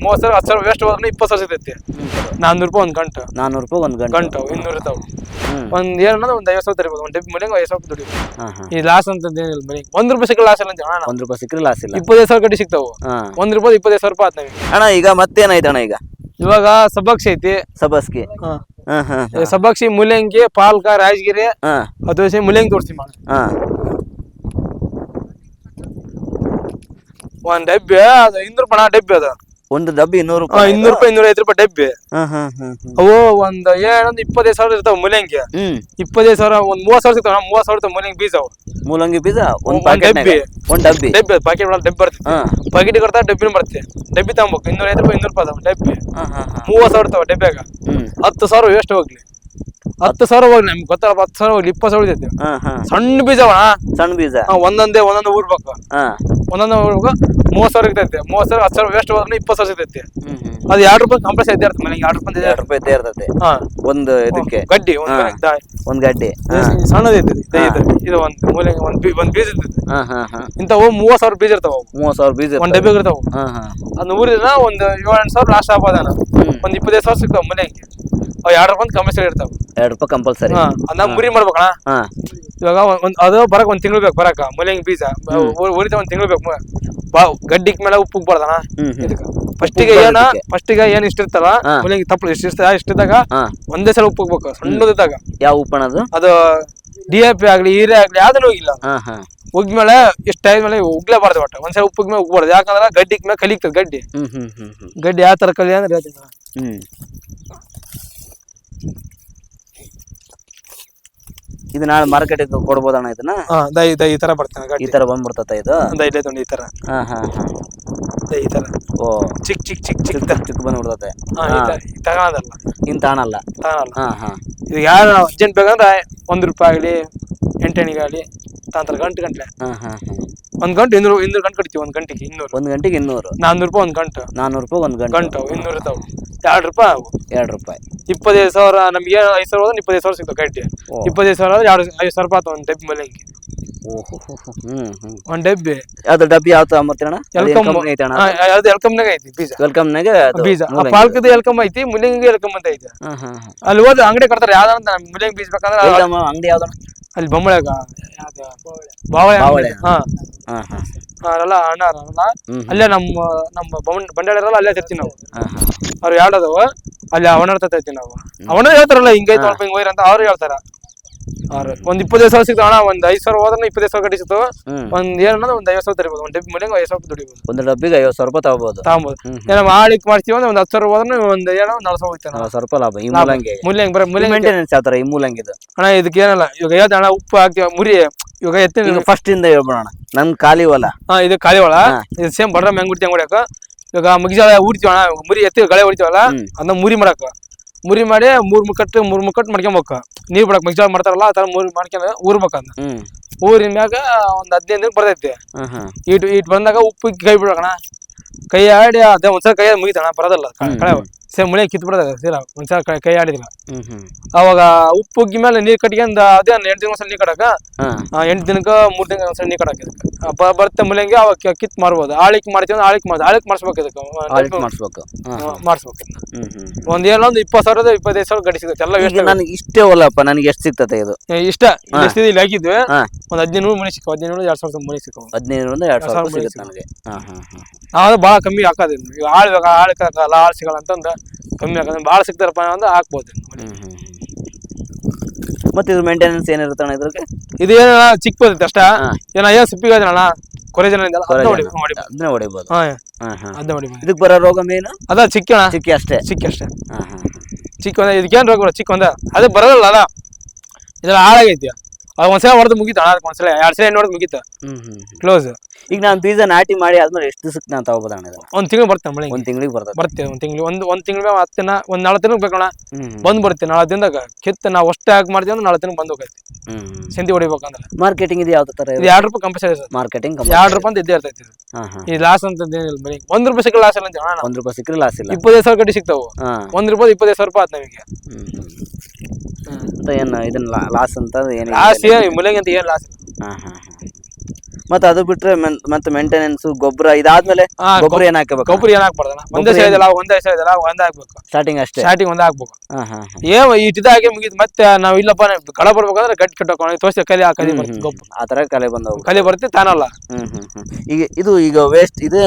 ಮೂವತ್ತು ಸಾವಿರ ಹತ್ತು ಸಾವಿರ ವೇಸ್ಟ್ ಹೋದ್ರೆ ಇಪ್ಪತ್ತು ಸಾವಿರ ಸಿಗ್ತೈತಿ. ನಾನ್ನೂರು ರೂಪಾಯಿ ಒಂದು ಗಂಟೆ. ನಾನ್ನೂರು ರೂಪಾಯಿ ಒಂದು ಗಂಟೆ. ಗಂಟು ಇನ್ನೂರು ಇರ್ತಾವ. ಒಂದು ಒಂದ್ ಒಂದು ಐವತ್ತು ಸಾವಿರ ತರಿಬೋದು. ಒಂದ್ ಡಬ್ಬಿ ಮನೆಗೆ ಐವತ್ತು ಸಾವಿರ ದುಡಿಬೋದು. ಈ ಲಾಸ್ ಅಂತ ಏನಿಲ್ಲ ಮನೆಗೆ ಒಂದ್ ರೂಪಾಯಿ ಸಿಕ್ಕಿ ಲಾಸ್ ಇಲ್ಲ ಅಂತ ಅಣ್ಣ ಒಂದ್ ರೂಪಾಯಿ ಸಿಕ್ಕರೆ ಲಾಸ್ ಇಲ್ಲ. ಇಪ್ಪತ್ತೈದು ಸಾವಿರ ಗಡ್ಡಿ ಸಿಗ್ತಾವೆ. ಒಂದು ರೂಪಾಯಿ ಇಪ್ಪತ್ತೈದು ಸಾವಿರ ರೂಪಾಯಿ ಆತ್ ನಮಗೆ. ಅಣ್ಣ ಈಗ ಮತ್ತೇನಾಯ್ತು ಅಣ್ಣ ಈಗ? ಇವಾಗ ಸಬ್ಬಕ್ಸಿ ಐತಿ. ಸಬಸ್ಕಿ ಹಾ. ಹಾ ಸಬಕ್ಷಿ ಈ ಸಬ್ಬಕ್ಸಿ ಮುಲ್ಲಂಗಿ ಪಾಲ್ಕ ರಾಜಗಿರಿ ಅದು ಮೂಲಂಗಿ ತೋರಿಸಿ ಮಾಡಿ. ಒಂದು ಡಬ್ಬಿ ಅದು ರೂಪಾಯಿ ಅಣ್ಣ ಡಬ್ಬಿ ಅದು. ಒಂದು ಡಬ್ಬಿ ಇನ್ನೂರು ರೂಪಾಯಿ. ಇನ್ನೂರು ರೂಪಾಯಿ ಇನ್ನೂರ ಐದು ರೂಪಾಯಿ ಡಬ್ಬಿ. ಹಾ ಹಾ ಹಾ ಹಾ. ಅವು ಒಂದ್ ಏನೊಂದು ಇಪ್ಪತ್ತೈದು ಸಾವಿರ ಇರ್ತಾವ ಮೂಲಂಗಿ. ಹ್ಮ್. ಇಪ್ಪತ್ತೈದು ಸಾವಿರ ಒಂದ್ ಮೂವತ್ ಸಾವಿರ ಸಿಗ್ತಾವ. ಮೂವತ್ ಸಾವಿರ ಇರ್ತಾವ ಮುಲ್ಲಂಗಿ ಬೀಜ ಅವು. ಮೂಲಂಗಿ ಬೀಜ ಒಂದ್ ಒಂದ್ ಪ್ಯಾಕೆಟ್ ಡಬ್ಬಿ. ಒಂದ್ ಡಬ್ಬಿ. ಡಬ್ಬಿ ಪಾಕೆಟ್ ಒಳಗೆ ಡಬ್ಬಿ ಬರ್ತೈತಿ. ಹಾ. ಪಾಕೆಟ್ ಕೊಡ್ತಾ ಡಬ್ಬಿ ಬರ್ತಿ ಡಬ್ಬಿ ತಗೊಂಬೇಕು. ಇನ್ನೂರ ಐದು ರೂಪಾಯಿ ಇನ್ನೂರು ರೂಪಾಯಿ ಅದಾವ. ಡಬ್ಬಿ. ಹಾ ಹಾ ಹಾ. ಮೂವತ್ತು ಸಾವಿರ ಇರ್ತಾವ ಡಬ್ಬ್ಯಾಗ. ಹ್ಮ್. ಹತ್ತು ಸಾವಿರ ವೇಸ್ಟ್ ಹೋಗ್ಲಿ. ಹತ್ತು ಸಾವಿರ ಹೋಗಿ ನಮ್ಗೆ ಗೊತ್ತಲ್ಲ ಹತ್ತು ಸಾವಿರ ಹೋಗ್ಲಿ ಇಪ್ಪತ್ತು ಸಾವಿರ ಉಳಿತೈತಿ ಹಾ ಹಾ. ಸಣ್ಣ ಬೀಜ ಅಣ್ಣ. ಸಣ್ಣ ಬೀಜ. ಒಂದೊಂದೇ ಒಂದೊಂದು ಊರ್ಬೇಕು. ಹಾ. ಒಂದೊಂದು ಊರ್ಬೇಕು ಮೂವತ್ತು ಸಾವಿರ ಇರ್ತೈತಿ. ಮೂವತ್ತು ಸಾವಿರ ಹತ್ತು ಸಾವಿರ ವೇಸ್ಟ್ ಹೋದ್ರೆ ಇಪ್ಪತ್ತು ಸಾವಿರ ಸಿಗ್ತೈತಿ. ಹ್ಮ್ ಹ್ಮ್. ಅದು ಎರಡು ರೂಪಾಯಿ ಕಂಪಲ್ಸರಿ ಐತೆ ಇರ್ತದೆ ಮನೆಗೆ ಎರಡು ರೂಪಾಯಿ ಇದೆ ಎರಡು ರೂಪಾಯಿ ಇದ್ದೇ ಇರ್ತದೆ ಹಾ. ಒಂದು ಇದಕ್ಕೆ. ಗಡ್ಡಿ ಒಂದು ಹಾ. ದಾಯಿ. ಒಂದ್ ಗಡ್ಡೆ. ಇದು ಸಣ್ಣದು ಇರ್ತೈತಿ ದೈ ಇರ್ತೈತಿ. ಇದು ಒಂದು ಮೂಲೆ ಒಂದು ಬೀ ಒಂದು ಬೀಜ ಇರ್ತೈತಿ. ಹಾ ಹಾ ಹಾ. ಇಂಥವು ಮೂವತ್ತು ಸಾವಿರ ಬೀಜ ಇರ್ತಾವ. ಮೂವತ್ ಸಾವಿರ ಬೀಜ ಒಂದ್. ಡಬ್ಬಿ ಇರ್ತಾವ ಹಾ ಹಾ. ಊರಿನ ಒಂದು ಏಳು ಎಂಟು ಸಾವಿರ ಲಾಸ್ಟ್ ಆಗ್ಬೋದನ ಹ್ಮ್. ಒಂದ್ ಇಪ್ಪತ್ತೈದು ಸಾವಿರ ಸಿಗ್ತಾವ ಮನೆಗೆ. ಅವು ಎರಡು ರೂಪಾಯಿ ಕಂಪಲ್ಸರಿ ಇರ್ತಾವ. ಎರಡು ರೂಪಾಯಿ ಕಂಪಲ್ಸರಿ ಹಾ ಅದನ್ನ ಮುರಿ ಮಾಡ್ಬೇಕಣ್ಣ. ಹಾ. ಇವಾಗ ಒಂದ್- ಒಂದ್ ಅದು ಬರಕ್ ಒಂದ್ ತಿಂಗಳು ಬೇಕು ಬರಕ ಮೂಲಂಗಿ ಬೀಜ. ಉರಿದ ಒಂದ್ ತಿಂಗಳು ಬೇಕು ಬಾ ಗಡ್ಡಿಕ್ ಮೇಲೆ ಉಪ್ಪು ಉಗ್ಬಾರ್ದಣ ಹ್ಮ್ ಹ್ಮ್. ಫಸ್ಟಿಗೆ ಉಪ್ಪು ಏನ ಬರೋದಕ್ಕೆ. ಫಸ್ಟಿಗೆ ಏನ್ ಇಷ್ಟ ಇರ್ತಲ್ಲ ಹಾ. ತಪ್ಪ ತಪ್ಪಲು ಇಷ್ಟ ಇಷ್ಟ ಇಷ್ಟಿದ್ದಾಗ ಹಾ. ಒಂದೇ ಸಲ ಉಪ್ಪು ಹೋಗ್ಬೇಕು ಸಣ್ಣದಿದ್ದಾಗ. ಯಾವ ಉಪ್ಪಣ ಅದು? ಡಿ ಎ ಪಿ ಆಗ್ಲಿ ಹೀರೆ ಆಗ್ಲಿ ಯಾವ್ದನ್ನು ಹೋಗಿಲ್ಲ ಹಾ ಹಾ. ಉಗ್ಮೇಲೆ ಇಷ್ಟ ಮೇಲೆ ಉಗ್ಲೇಬಾರ್ದು ಒಟ್ಟ. ಒಂದ್ಸಲ ಉಪ್ಪುಗ್ ಮೇಲೆ ಉಗ್ಬಾರ್ದು. ಯಾಕಂದ್ರೆ ಗಡ್ಡಿಕ್ ಮೇಲೆ ಕಲಿಗ್ತದೆ ಗಡ್ಡಿ. ಹ್ಮ್ ಹ್ಮ್ ಹ್ಮ್ ಹ್ಮ್. ಗಡ್ಡಿ ಯಾವ ತರ ಕಲಿ ಅಂದ್ರೆ ಹೇಳ್ತೀನಿ. ನಾನು. ಹ್ಮ್. ಇದು ನಾಳೆ ಮಾರ್ಕೆಟ್ ಕೊಡ್ಬೋದಣ್ಣ ಇದನ್ನ? ಹಾ ದೈ ದೈ ಈ ತರ ಬರ್ತೇನೆ ಈ ತರ ಬಂದ್ಬಿಡ್ತತ ಇದು? ದೈ ತೊಂಡಿ ಈ ತರ. ಹಾ ಹಾ ಹಾ. ದೈ ಈ ತರ. ಓ. ಚಿಕ್ ಚಿಕ್ ಚಿಕ್ ಚಿಕ್. ಚಿಕ್ಕ ಚಿಕ್ಕ ಬಂದ್ಬಿಡ್ತತೆ. ಹಾ ತಗೊಳೋದಲ್ಲ ಇಂತ ಹಣಲ್ಲ ತಗೊಳಲ್ಲ ಹಾ ಹಾ. ಇದು ಯಾರು ಅರ್ಜೆಂಟ್ ಬೇಕಂದ್ರೆ ಒಂದ್ ರೂಪಾಯಿ ಆಗಲಿ ಎಂಟೆಣಿಗಾಗಲಿ ತಾಂತರ ಗಂಟೆ ಗಂಟ್ಲೆ. ಹಾ ಹಾ ಹಾ. ಒಂದ್ ಗಂಟೆ ಇನ್ನೂರು ಇನ್ನೂರು ಗಂಟೆ ಕಟ್ತೀವಿ ಒಂದ್ ಗಂಟೆಗೆ ಇನ್ನೂರು. ಒಂದ್ ಗಂಟೆಗೆ ಇನ್ನೂರು? ನಾನ್ನೂರು ರೂಪಾಯಿ ಒಂದ್ ಗಂಟೆ. ನಾನ್ನೂರು ರೂಪಾಯಿ ಒಂದ್ ಗಂಟೆ. ಗಂಟು ಇನ್ನೂರು ಇರ್ತಾವ. ಎರಡು ರೂಪಾಯಿ ಆಗು ಎರಡು ರೂಪಾಯಿ. ಇಪ್ಪತ್ತೈದು ಸಾವಿರ ನಮ್ಗೆ ಐದು ಸಾವಿರ ಹೋದ್ರೆ ಇಪ್ಪತ್ತೈದು ಸಾವಿರ ಸಿಗ್ತಾವೆ ಗಡ್ಡೆ ಓ. ಇಪ್ಪತ್ತೈದು ಸಾವಿರ ಆದ್ರೆ ಎರಡು ಐದು ಸಾವಿರ ರೂಪಾಯಿ ಆತು ಒಂದು ಡಬ್ಬಿ ಮಲಂಗಿ ಓಹೋ ಹ್ಮ್ ಹ್ಮ್. ಒಂದ್ ಡಬ್ಬಿ. ಅದು ಡಬ್ಬಿ ಯಾವ ತಗೊಂಬರ್ತೀರಣ್ಣ? ಎಲ್ಕಮ್ ಕಂಪ್ನಿ ಅಣ್ಣ? ಅದು ಎಲ್ಕಮ್ನಾಗ ಐತಿ ಬೀಜ. ವೆಲ್ಕಮ್ನಾಗೆ ಬೀಜ. ಆ. ಪಾಲ್ಕದ ಎಲ್ಕಮ್ ಐತಿ ಮುಲ್ಲಂಗಿ ಎಲ್ಕಮ್ ಅಂತ ಐತಿ. ಹಾ ಹಾ ಹಾ ಅಲ್ಲಿ ಹೋದ್ರೆ ಅಂಗಡಿ ಕೊಡ್ತಾರೆ ಯಾವ್ದಂತ ಮುಲ್ಲಂಗಿ ಬೀಜ ಬೇಕಂದ್ರೆ ಅಂಗಡಿ ಯಾವ್ದಣ್ಣ? ಅಲ್ಲಿ ಬೊಮ್ಮಳಗ ಬಾವಳೆ. ಹಾ. ಹಾ ಹಾ. ಅವರೆಲ್ಲ ಅಣ್ಣ ಅವರೆಲ್ಲ. ಹ್ಮ್ ಅಲ್ಲೇ ನಮ್ಮ ನಮ್ಮ ಬಂಡಾಳ ಇರಲ್ಲ ಅಲ್ಲೇ ತಿರ್ತೀವಿ ನಾವು. ಹಾ ಹಾ. ಅವ್ರು ಯಾಡದವ ಅಲ್ಲಿ ಅವನ ಇರ್ತೀವಿ ನಾವು. ಅವನ ಹೇಳ್ತಾರಲ್ಲ ಹಿಂಗೈತೆ ಸ್ವಲ್ಪ ಹಿಂಗ್ ಹೋಯ್ರಿ ಅಂತ ಅವ್ರು ಹೇಳ್ತಾರ. ಅವ್ರು ಒಂದ್ ಇಪ್ಪತ್ತೈದು ಸಾವಿರ ಸಿಗ್ತಾವ ಅಣ್ಣ ಒಂದ್ ಐದು ಸಾವಿರ ಹೋದ್ರೆ ಇಪ್ಪತ್ತೈದು ಸಾವಿರ ಗಡ್ಡಿ ಸಿಗ್ತಾವ ಹ್ಮ್. ಒಂದ್ ಏನನ್ನ ಒಂದ್ ಐವತ್ತು ಸಾವಿರ ತರಿಬೋದು ಒಂದ್ ಡಬ್ಬಿ ಮನೆಗೆ ಐದು ಸಾವಿರ ದುಡಿಬೋದು. ಒಂದು ಡಬ್ಬಿಗೆ ಐವತ್ತು ಸಾವಿರ ರೂಪಾಯಿ ತಗೋಬಹುದು ತಗೊಂಬೋದು. ಏನೋ ಆಳಿಕ್ ಮಾಡ್ತೀವಿ ಅಂದ್ರೆ ಒಂದ್ ಹತ್ತು ಸಾವಿರ ಹೋದ್ರೆ ಒಂದ್ ಏನೋ ಒಂದ್ ನಾಲ್ಕು ಸಾವಿರ ಹೋಗ್ತಾನೆ ನಲವತ್ತು ಸಾವಿರ ರೂಪಾಯಿ ಲಾಭ ಈ ಮೂಲಂಗಿ. ಮುಲ್ಲಂಗಿ ಬರ ಮುಲ್ಲಂಗಿ ಮೇಂಟೆನೆನ್ಸ್ ಯಾವ ತರ ಈ ಮೂಲಂಗಿದು ಅಣ್ಣ ಇದಕ್ಕೆ ಏನಲ್ಲ ಇವಾಗ ಹೇಳ್ದ ಅಣ್ಣ ಉಪ್ಪು ಹಾಕ್ತೀವಿ ಮುರಿ. ಇವಾಗ ಎತ್ತಿನ ಈಗ ಫಸ್ಟ್ ಇಂದ ಹೇಳ್ಬಿಡೋಣ ನನ್ ಖಾಲಿ ಹೊಲ. ಹಾ ಇದು ಕಾಳಿ ಒಳ ಹಾ. ಇದು ಸೇಮ್ ಬಡ್ರ ಮ್ಯಾಂಗ್ ಬಿಡ್ತೀವಿ ಹೊಡ್ಯಾಕ ಇವಾಗ ಮುಗಿಜಾಳ ಊಡ್ತೀವಿ ಅಣ್ಣ ಮುರಿ ಎತ್ತಿ ಗಳೆ ಹೊಡಿತೀವಲ್ಲ ಹ್ಮ್. ಅದನ್ನ ಮುರಿ ಮಾಡಕ ಮುರಿ ಮಾಡಿ ಮೂರ್ ಮುಕ್ಕಟ್ಟು ಮೂರ್ ಮುಕ್ಕಟ್ಟು ಮಾಡ್ಕೊಂಬೇಕು. ನೀರ್ ಬಿಡಕ್ ಮುಗಿಜಾಳ ಮಾಡ್ತಾರಲ್ಲ ಆ ತರ ಮೂರ್ ಮಾಡ್ಕೊಂಡ್ ಊರ್ಬೇಕಂತ. ಊರಿನ ಮ್ಯಾಗ ಒಂದ್ ಹದಿನೈದು ದಿನ ಬರ್ತೈತಿ. ಇಟ್ ಇಟ್ ಬಂದಾಗ ಉಪ್ಪು ಕೈ ಬಿಡಕಣ. ಕೈ ಆಡಿ ಅದೇ ಒಂದ್ಸಲ ಕೈ ಮುಗಿತಣ ಬರೋದಲ್ಲ. ಕಳೆ ಸೇಮ್ ಮುಳೆ ಕಿತ್ ಬಿಡೋದ ಸೀರಾ ಒಂದ್ಸಲ ಕೈ- ಕೈ ಆಡಿದಿಲ್ಲ ಹ್ಮ್ ಹ್ಮ್. ಅವಾಗ ಉಪ್ಪು ಉಗ್ಗಿ ಮೇಲೆ ನೀರ್ ಕಟ್ಕೊಂಡ್ ಅದೇ ಎಂಟು ದಿನ ಒಂದ್ಸಲ ನೀರ್ ಹಾ. ಆ, ಎಂಟು ದಿನಕ್ಕ ಮೂರ್ ದಿನ ಒಂದ್ಸಲ ನೀರ್ ಕಡಕ ಇದಕ್ಕೆ. ಬರುತ್ತೆ ಮುಲಂಗಿ ಅವಾಗ ಕಿ- ಕಿತ್ ಮಾರ್ಬೋದು. ಆಳಿಕ್ ಮಾಡ್ತೀವಿ ಅಂದ್ರೆ ಆಳಿಕ್ ಮಾಡ್ತೀವಿ ಆಳಿಕ್ ಮಾಡಿಸ್ಬೇಕು ಇದಕ್ಕೆ. ಆಡಿಟ್ ಮಾಡಿಸ್ಬೇಕು. ಹಾ ಹಾ. ಮಾಡಿಸ್ಬೇಕು ಇದನ್ನ. ಹ್ಮ್ ಹ್ಮ್ ಒಂದ್ ಏನೋ ಒಂದು ಇಪ್ಪತ್ತು ಸಾವಿರದ ಇಪ್ಪತ್ತೈದು ಸಾವಿರ ಗಡಿ ಸಿಗುತ್ತೆ. ಎಲ್ಲ ಈಗ ವೇಸ್ಟ್ ನನಗೆ ಇಷ್ಟೇ ಹೊಲಪ್ಪ ನನಗೆ ಎಷ್ಟು ಸಿಗ್ತದೆ ಇದು? ಇಷ್ಟ. ಇಲ್ಲಿ ಎಷ್ಟಿದೆ ಇಲ್ಲಿ ಹಾಕಿದ್ವಿ. ಹಾ. ಒಂದ್ ಹದಿನೈದು ಮನೆ ಸಿಕ್ಕವು. ಹದಿನೈದು ಎರಡ್ ಸಾವಿರದ ಮನೆ ಸಿಕ್ಕವು. ಹದಿನೈದರಿಂದ ಎರಡು ಸಾವಿರ ರೂಪಾಯಿ ಸಿಗುತ್ತೆ ನನಗೆ. ಹಾ ಹಾ ಹಾ. ನಾವು ಭಾಳ ಕಮ್ಮಿ ಹಾಕೋದಿಲ್ಲ ಈಗ ಆಳ್ ಬೇಕಾ ಆಳ್ ಆಳ್ ಸಿಗಲ್ಲ ಅಂತಂದ ಕಮ್ಮಿ ಹಾಕೋದು ಭಾಳ ಸಿಗ್ತಾರಪ್ಪ ಅಂದ್ರೆ ಹಾಕ್ಬೋದು. ಮತ್ತೆ ಇದು ಮೇಂಟೆನೆನ್ಸ್ ಏನಿರುತ್ತೆ ಅಣ್ಣ ಇದ್ರಿಗೆ ಇದು ಏನ ಚಿಕ್ಕ ಬರ್ತೈತೆ ಅಷ್ಟ? ಹಾ. ಏನ ಏನ್ ಸಿಪ್ಪಿಗೆ ಅಣ್ಣ ಕೊರೆ ಜನ ಇದ್ದಲ್ಲ ಅದನ್ನ ಹೊಡಿ ಅದನ್ನೇ ಹೊಡಿಬೋದು. ಹಾ ಹಾ ಹಾ. ಅದನ್ನ ಹೊಡಿಬೋದು ಇದಕ್ಕೆ ಬರೋ ರೋಗ ಮೇನು ಅದ ಚಿಕ್ಕ ಅಣ್ಣ ಚಿಕ್ಕಿ ಅಷ್ಟೇ. ಚಿಕ್ಕ ಅಷ್ಟೇ. ಹಾ ಹಾ ಚಿಕ್ಕ ಒಂದ ಇದಕ್ಕೇನ್ ರೋಗ ಬರೋದು? ಚಿಕ್ಕ ಒಂದ ಅದೇ ಬರೋದಲ್ಲ ಅದ ಇದೆಲ್ಲ ಹಾಳಾಗೈತಿ. ಒಂದ್ಸಲ ಹೊಡೆದು ಮುಗೀತ ಅಣ್ಣ ಒಂದ್ಸಲ ಎರಡ್ ಸಲ ನೋಡಿದ್ ಮುಗೀತ. ಕ್ಲೋಸ್ ಈಗ ನಾನು ಬೀಜ ನಾಟಿ ಮಾಡಿ ಆದ್ಮೇಲೆ ಎಷ್ಟು ದಿವಸಕ್ಕೆ ನಾನು ತಗೋಬೋದು ಅಣ್ಣ ಇದನ್ನ? ಒಂದ್ ತಿಂಗಳು ಬರ್ತೇನೆ ಮಳೆ ಒಂದ್ ತಿಂಗಳಿಗೆ ಬರ್ತದೆ. ಬರ್ತೇವೆ ಒಂದ್ ತಿಂಗಳು ಒಂದ್ ಒಂದ್ ತಿಂಗಳು ಹತ್ತು ದಿನ ಒಂದ್ ನಾಳೆ ತಿಂಗಳು ಬೇಕಣ್ಣ. ಬಂದ್ ಬರ್ತೇವೆ ನಾಳೆ ದಿನದಾಗ ಕಿತ್ತು ನಾವು ಅಷ್ಟೇ ಹಾಕಿ ಮಾಡ್ತೀವಿ ಅಂದ್ರೆ ನಾಳೆ ತಿಂಗಳು ಬಂದ್ ಹೋಗೈತಿ ಹ್ಮ್ ಹ್ಮ್. ಸಿಂಧಿ ಹೊಡಿಬೇಕಂದ್ರೆ. ಮಾರ್ಕೆಟಿಂಗ್ ಇದು ಯಾವ ತರ ಇದು ಎರಡು ರೂಪಾಯಿ ಕಂಪಲ್ಸರಿ ಸರ್. ಮಾರ್ಕೆಟಿಂಗ್ ಎರಡು ರೂಪಾಯಿ ಅಂತ ಇದ್ದೇ ಇರ್ತೈತಿ ಇದು. ಈ ಲಾಸ್ ಅಂತ ಏನಿಲ್ಲ ಬರೀ ಒಂದ್ ರೂಪಾಯಿ ಸಿಕ್ಕಲ್ಲ ಲಾಸ್ ಇಲ್ಲ ಅಂತ ಹೇಳೋಣ ಒಂದ್ ರೂಪಾಯಿ ಸಿಕ್ಕರೆ ಲಾಸ್ ಇಲ್ಲ. ಇಪ್ಪತ್ತೈದು ಸಾವಿರ ಕಟ್ಟಿ ಸಿಗ್ತಾವು ಒಂದ್ ರೂಪಾಯಿ ಇಪ್ಪತ್ತೈದು ಸಾವಿರ ರೂಪಾಯಿ ಆತ್ ನಮಗೆ. ಹ್ಮ್ ಏನು ಇದನ್ನ ಲಾಸ್ ಅಂತ ಏನು ಲಾಸ್ ಏನು ಮುಲಂಗಿ ಅಂತ ಏನ್ ಲಾಸ್ ಇಲ್ಲ. ಮತ್ತೆ ಅದು ಬಿಟ್ರೆ ಮತ್ತೆ ಮೇಂಟೆನೆನ್ಸ್ ಗೊಬ್ಬರ ಇದಾದ್ಮೇಲೆ ಗೊಬ್ಬರ ಏನ್ ಹಾಕಬೇಕು? ಗೊಬ್ಬರ ಏನ್ ಹಾಕ್ಬಾರ್ದಣ್ಣ ಒಂದೇ ಒಂದೇ ಸೈಜ್ ಇಲ್ಲ ಒಂದೇ ಹಾಕ್ಬೇಕು. ಸ್ಟಾರ್ಟಿಂಗ್ ಅಷ್ಟೇ? ಸ್ಟಾರ್ಟಿಂಗ್ ಒಂದೇ ಹಾಕ್ಬೇಕು. ಈ ಇದಾಗಿ ಮುಗಿದ್ ಮತ್ತೆ ನಾವ್ ಇಲ್ಲಪ್ಪ ಕಳೆ ಬರ್ಬೇಕಂದ್ರೆ ಗಟ್ಟಿ ಕಟ್ಟಕೊಂಡು ತೋರಿಸಿ ಕಲಿ ಆ ಕಲಿ ಗೊಬ್ಬರ ಆ ತರ ಕಲೆ ಬಂದವು. ಕಲಿ ಬರುತ್ತೆ ತಾನಲ್ಲ. ಹ್ಮ್ ಹ್ಮ್ ಹ್ಮ್. ಈಗ ಇದು ಈಗ ವೇಸ್ಟ್ ಇದು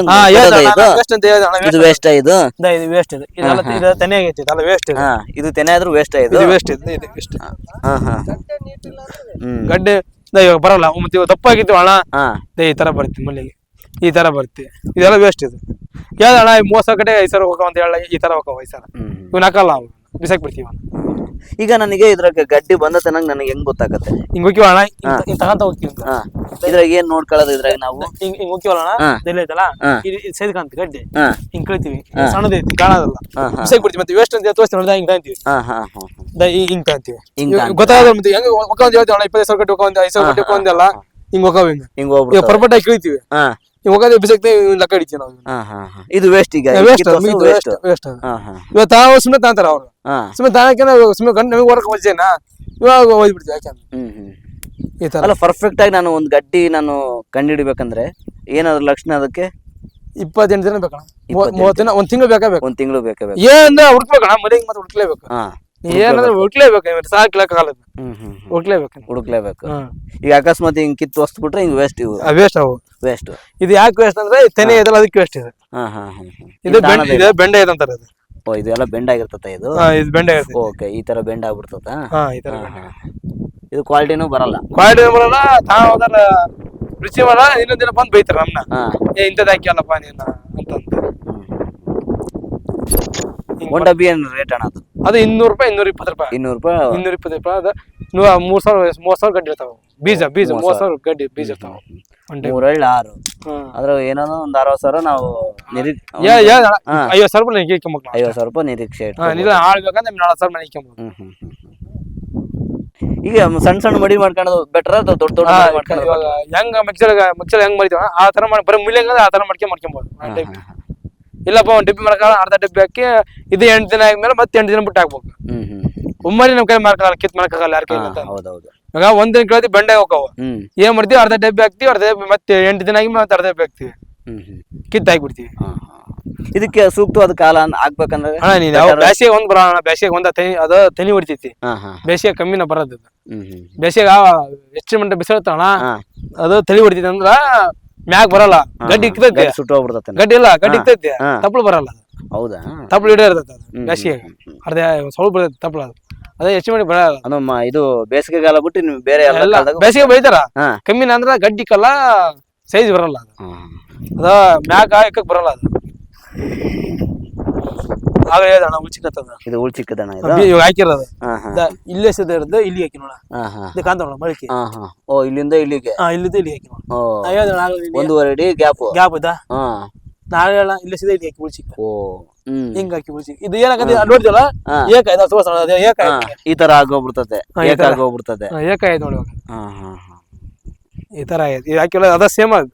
ವೇಸ್ಟ್ ಅಂತ ಇದು ವೇಸ್ಟ್ ಇದು? ಇದು ವೇಸ್ಟ್ ಇದು. ಇದೆಲ್ಲ. ಇದು ತನಿ ಆಗೈತಿ ಇದೆಲ್ಲ ವೇಸ್ಟ್ ಇದು. ಹಾ ಇದು ತೆನೆ ಆದ್ರೂ ವೇಸ್ಟ್ ಇದು? ವೇಸ್ಟ್ ಇದು ಇದು ವೇಸ್ಟ್ ಹಾ ಹಾ. ಗಡ್ಡೆ ಇವಾಗ ಬರಲ್ಲ. ಮತ್ತೆ ಇವಾಗ ತಪ್ಪಾಗಿದ್ದು ಆಗಿತ್ತು ಅಣ್ಣ. ಹಾ. ಇದೇ ಈ ತರ ಬರ್ತಿ ಮಲ್ಲಿಗೆ ಈ ತರ ಬರ್ತಿ ಇದೆಲ್ಲ ವೇಸ್ಟ್ ಇದು. ಯಾವ್ದು ಅಣ್ಣ ಈ ಮೂವತ್ ಸಾವಿರ ಕಡೆ ಐದು ಸಾವಿರ ಹೋಗೋ ಅಂತ ಹೇಳ ಈ ತರ ಹೋಗೋ ಐದು ಸಾವಿರ ಹ್ಮ್. ಇವ್ನ ಹಾಕಲ್ಲ ಅವ ಬಿಸಾಕ್ ಬಿಡ್ತೀವಿ ಅವ್ನ. ಈಗ ನನಗೆ ಇದ್ರಾಗ ಗಡ್ಡಿ ಬಂದ ತನಕ ನನಗೆ ಹೆಂಗ್ ಗೊತ್ತಾಗತ್ತೆ? ಹಿಂಗ್ ಹೋಗಿ ಅಣ್ಣ? ಹಿಂಗ್ ಹಿಂಗ್ ತಗೊಂತ ಹೋಗ್ತೀವಿ ಅಂತ. ಹಾ. ಇದ್ರಾಗ ಏನ್ ನೋಡ್ಕೊಳ್ಳೋದು ಇದ್ರಾಗ ನಾವು? ಹಿಂಗ್ ಹಿಂಗ್ ಹೋಗ್ತೀವಲ್ಲ ಅಣ್ಣ? ಹಾ. ಇದೆಲ್ಲ ಐತಲ್ಲ? ಹಾ. ಇದು ಸೈಜ್ ಕಾಣ್ತಿ ಗಡ್ಡೆ. ಹಾ. ಹಿಂಗ್ ಕಳಿತೀವಿ. ಸಣ್ಣದೈತಿ ಕಾಣೋದಲ್ಲ. ಹಾ ಹಾ. ಬಿಸಾಕ್ ಬಿಡ್ತೀವಿ ಮತ್ತೆ ವೇಸ್ಟ್ ಅಂತ ತೋರಿಸ್ತೀವಿ ನೋಡಿದ ಹಿಂಗ್ ಕಾಣ್ತೀವಿ ಹಾ ಹಾ ಹಾ ದ- ಹಿಂಗ್ ಹಿಂಗ್ ತಗೊಂತೀವಿ. ಹಿಂಗ್ ತಗೊಂತೀವಿ. ಗೊತ್ತಾಗಲ್ಲ ಮತ್ತೆ ಹೆಂಗ್ ಒಕ್ಕೊಂದ್ ಹೇಳ್ತೀವಿ ಅಣ್ಣ ಇಪ್ಪತ್ತೈದು ಸಾವಿರ ಕಟ್ಟಿ ಒಕ್ಕೊಂದ್ ಐದು ಸಾವಿರ ಕಟ್ಟಿ ಒಕ್ಕೊಂದಲ್ಲ ಹಿಂಗ್ ಹೋಗವ ಹಿಂಗ ಈಗ ಹೋಗ್ಬಿಡ್ತಾವೆ ಪರ್ಫೆಕ್ಟ್ ಆಗಿ ಕಳಿತೀವಿ. ಹಾ. ಬಿಸಾಕ್ತೀವಿ ಇವ್ನ ಲೆಕ್ಕ ಹಿಡಿತೀವಿ ನಾವು ಹಾ ಹಾ ಹಾ. ಇದು ವೇಸ್ಟ್ ಈಗ. ವೇಸ್ಟ್ ವೇಸ್ಟ್ ವೇಸ್ಟ್ ಇವಾಗ ತಾವು ಸುಮ್ಮನೆ ತಾಂತಾರ ಅವ್ರು. ಸುಮ್ಮನೆ ತಾನಕ್ಕೆ ಸುಮ್ಮನೆ ಗಂಡು ನಮಗೆ ಹೊರಕ್ಕೆ ವಜ್ಜೆನಾ ಇವಾಗ ಓದ್ಬಿಡ್ತೀವಿ ಯಾಕೆ ಈ ತರ. ಅಲ್ಲ ಪರ್ಫೆಕ್ಟ್ ಆಗಿ ನಾನು ಒಂದು ಗಡ್ಡಿ ನಾನು ಕಂಡಿಡಿಬೇಕಂದ್ರೆ ಏನಾದ್ರು ಲಕ್ಷಣ ಅದಕ್ಕೆ? ಇಪ್ಪತ್ತೆಂಟು ದಿನ ಬೇಕಾ ಮೂವ- ಇಪ್ಪತ್ತೆಂಟು ಮೂವತ್ತು ದಿನ ಒಂದ್ ತಿಂಗಳು ಬೇಕಾ ಬೇಕು? ಒಂದ್ ತಿಂಗಳು ಬೇಕೇ ಬೇಕು? ಏನಂದ್ರೆ ಹುಡ್ಕ್ಬೇಕಣ್ಣ ಮನೆಗೆ ಮತ್ತೆ ಹುಡ್ಕ್ಲೇಬೇಕು. ಹಾ. ಏನಂದ್ರೆ ಹುಡ್ಕ್ಲೇಬೇಕು. ಇವ್ರು ಸಾಕ್ಲಕ್ಕಾಗಲ್ಲ ಹ್ಮ್ ಹ್ಮ್ ಹ್ಮ್. ಹುಡ್ಕ್ಲೇಬೇಕು. ಹುಡುಕ್ಲೇಬೇಕು. ಹ್ಮ್. ಈಗ ಅಕಸ್ಮಾತ್ ಹಿಂಗ್ ಕಿತ್ತು ಹೊಸ್ತು ಬಿಟ್ರೆ ಹಿಂಗ್ ವೇಸ್ಟ್ ಇವು. ವೇಸ್ಟ್ ಅವು. ವೇಸ್ಟ್ ಇದು ಯಾಕೆ ವೇಸ್ಟ್ ಅಂದ್ರೆ ತೆನೆ ಇದೆಲ್ಲ ಅದಕ್ಕೆ ವೇಸ್ಟ್ ಇದೆ. ಹಾ ಹಾ ಹಾ. ಇದು ಬೆಂಡೆ ಬೆಂಡ್ ಇದೆ ಬೆಂಡೆ ಇದೆ ಅಂತಾರೆ ಇದು ಓ ಇದು ಎಲ್ಲ ಬೆಂಡ್ ಆಗಿರ್ತತೆ ಇದು? ಹಾ ಇದು ಬೆಂಡೆ ಓಕೆ ಈ ತರ ಬೆಂಡ್ ಆಗ್ಬಿಡ್ತದ ಹಾ ಈ ತರ. ಇದು ಕ್ವಾಲಿಟಿನೂ ಬರಲ್ಲ? ಕ್ವಾಲಿಟಿ ಬರಲ್ಲ ತಾವು ಅದರ ರುಚಿ ಮಾಡ ಇನ್ನೊಂದ್ ದಿನ ಬಂದು ಬೈತಾರ ನಮ್ನ. ಹಾ. ಏ ಇಂಥದ್ದು ಹಾಕಿಯಲ್ಲಪ್ಪ ನೀನ ಅಂತಂದು. ಒಂದ್ ಡಬ್ಬಿ ಏನ್ ರೇಟ್ ಅಣ್ಣ ಅದು? ಅದು ಇನ್ನೂರು ರೂಪಾಯಿ ಇನ್ನೂರ ಇಪ್ಪತ್ತು ರೂಪಾಯಿ. ಇನ್ನೂರು ರೂಪಾಯಿ? ಇನ್ನೂರ ಇಪ್ಪತ್ತು ರೂಪಾಯಿ ಅದು. ನೂ ಮೂರ್ ಸಾವಿರ ಮೂವತ್ ಸಾವಿರ ಗಡ್ಡಿ ಇರ್ತಾವ. ಬೀಜ ಬೀಜ ಮೂವತ್ ಸಾವಿರ. ಗಡ್ಡಿ ಬೀಜ ಇರ್ತಾವ. ಮೂರಳ್ಳಿ ಆರು ಅದ್ರ ಏನೋ ಒಂದ್ ಅರವತ್ ಸಾವಿರ ನಾವು ನಿರೀಕ್ಷೆ ಸಾವಿರ ರೂಪಾಯಿ ನನಗೆ ಇಕ್ಕೊಂಬೇಕು ಐವತ್ ಸಾವಿರ ರೂಪಾಯಿ ನಿರೀಕ್ಷೆ ಇಲ್ಲ ಆಳ್ಬೇಕಂದ್ರೆ ಸಾವಿರ ಮನೆ ಇಕ್ಕೊಂಬೇಕು. ಹ್ಮ್ ಹ್ಮ್ ಹ್ಮ್ ಹ್ಮ್. ಈಗ ಸಣ್ಣ ಸಣ್ಣ ಮಡಿ ಮಾಡ್ಕೊಂಡು ಬೆಟರ್ ದೊಡ್ಡ ದೊಡ್ಡ ಮಡಿ ಮಾಡ್ಕೊಳ್ಳೋದು ಹೆಂಗ ಮಿಕ್ಸರ್ ಮಿಕ್ಸರ್ ಹೆಂಗ್ ಮಾಡಿದ್ವಿ ಆ ತರ ಮಾಡಿ ಬರೀ ಮುಳ್ಳಿ ಹೆಂಗಂದ್ರೆ ಆ ತರ ಮಾಡ್ಕೊಂಡ್ ಮಾಡ್ಕೊಂಬೋದು. ಆ type. ಇಲ್ಲಪ್ಪ ಒಂದ್ ಡಬ್ಬಿ ಮಾಡ್ಕೊಳ್ಳ ಅರ್ಧ ಡಬ್ಬಿ ಹಾಕಿ ಇದು ಎಂಟು ದಿನ ಆದ್ಮೇಲೆ ಮತ್ತೆ ಎಂಟು ದಿನ ಬಿಟ್ಟು ಹಾಕ್ಬೇಕು. ಒಮ್ಮೆ ನಮ್ ಕೈ ಮಾಡ್ಕೊಳ್ಳಲ್ಲ ಕಿತ್ ಮಾಡ್ಕೊಳ್ಳಲ್ಲ ಯಾರ ಕೈ ಹೌದೌದು. ಇವಾಗ ಒಂದ್ ದಿನ ಬಂಡೆ ಬೆಂಡೆ ಹೋಗವು. ಹ್ಮ್. ಏನ್ ಮಾಡ್ತೀವಿ? ಅರ್ಧ ಡಬ್ಬಿ ಹಾಕ್ತಿವಿ ಅರ್ಧ ಡಬ್ಬಿ ಮತ್ತೆ ಎಂಟು ದಿನ ಆಗಿ ಮತ್ತೆ ಅರ್ಧ ಡಬ್ಬಿ ಹಾಕ್ತಿವಿ. ಹ್ಮ್ ಹ್ಮ್. ಹಾ, ಹಾ. ಇದಕ್ಕೆ ಸೂಕ್ತವಾದ ಕಾಲ ಅನ್- ಆಗ್ಬೇಕಂದ್ರೆ? ಅಣ್ಣ ನೀನ್ ಯಾವ ಬೇಸಿಗೆ ಒಂದ್ ಬರೋಣ ಬೇಸಿಗೆ ಒಂದ ತೆನಿ ಅದ ತನಿ ಹೊಡಿತೈತಿ. ಹಾ ಹಾ. ಬೇಸಿಗೆ ಕಮ್ಮಿನ ಬರೋದು. ಹ್ಮ್ ಹ್ಮ್ ಬೇಸಿಗೆ ಹೆಚ್ಚು ಮಂಟ ಬಿಸಿಲತ್ತಣ ಹಾ. ಅದು ತಳಿ ಹೊಡಿತೈತಿ ಅಂದ್ರ ಮ್ಯಾಗ್ ಬರಲ್ಲ. ಗಡ್ಡಿ ಇಕ್ತೈತಿ. ಗಡ್ಡಿ ಸುಟ್ಟು ಹೋಗ್ಬಿಡ್ತತೆ ಗಡ್ಡಿ ಇಲ್ಲ ಗಡ್ಡಿ ಇಕ್ತೈತಿ. ಹಾ. ತಪ್ಪಲು ಬರಲ್ಲ ಹೌದಾ? ತಪ್ಪಲು ಹಿಡಿಯ ಇರ್ತೈತಿ ಅದು ಬೇಸಿಗೆ. ಅರ್ಧ ಸ್ವಲ್ಪ ಬರ್ತೈತಿ ತಪ್ಪಲು ಅದು. ಅದೇ ಹೆಚ್ಚು ಮಾಡಿ ಬರಲ್ಲ ಅದು ಮ- ಇದು ಬೇಸಿಗೆಗಾಲ ಬಿಟ್ಟು ನೀವು ಬೇರೆ ಎಲ್ಲ ಎಲ್ಲ ಕಾಲದಾಗ ಬೇಸಿಗೆ ಬೆಳಿತಾರ? ಹಾ. ಕಮ್ಮಿನ ಅಂದ್ರ ಗಡ್ಡಿ ಕಲ್ಲ ಸೈಜ್ ಬರಲ್ಲ ಅದು. ಹಾ, ಅದ ಮ್ಯಾಗ ಇಕ್ಕಕ್ ಬರಲ್ಲ ಅದು. ಆಗ ಹೇಳ್ದಣ್ಣ ಉಳ್ಚಿಕತ್ತದ ಇದು ಉಳ್ ಚಿಕ್ಕದಣ್ಣ ಇದು? ಇವಾಗ ಹಾಕಿರೋದು. ಹಾ ಹಾ. ಅದ ಇಲ್ಲೇ ಸಿದ್ಧ ಇರೋದು ಇಲ್ಲಿ ಹಾಕಿ ನೋಡ. ಹಾ ಹಾ. ಇದು ಕಾಂತ ನೋಡ ಮೊಳಕೆ. ಹಾ ಹಾ. ಓ ಇಲ್ಲಿಂದ ಇಲ್ಲಿಗೆ? ಹಾ ಇಲ್ಲಿದ್ದು ಇಲ್ಲಿ ಹಾಕಿ ನೋಡ. ಓ. ನಾ ಹೇಳ್ದಣ್ಣ ಆಗಲೇ ಇಲ್ಲಿ ಒಂದೂವರೆ ಅಡಿ ಗ್ಯಾಪ್. ಗ್ಯಾಪ್ ಇದ? ಹಾ. ನಾಳೆ ಹೇಳ ಇಲ್ಲ ಸಿದ್ಧ ಇಲ್ಲಿ ಹಾಕಿ ಓ ಹ್ಮ್. ಹಿಂಗ್ ಹಾಕಿ ಉಳ್ಚಿಕ್ಕ ಇದು ಏನಾಗತ್ತೆ ನೋಡ್ತಿಲ್ಲ ಹಾ. ತೋರ್ಸೋಣ ಅದೇ ಈ ತರ ಆಗೋಗ್ಬಿಡ್ತದೆ. ಹಾ, ಈ ಏಕ ತರ. ನೋಡಿ ಇವಾಗ. ಹಾ ಹಾ ಹಾ. ಈ ತರ ಆಯ್ತು. ಇದು ಹಾಕಿಲ್ಲ ಅದ ಸೇಮ್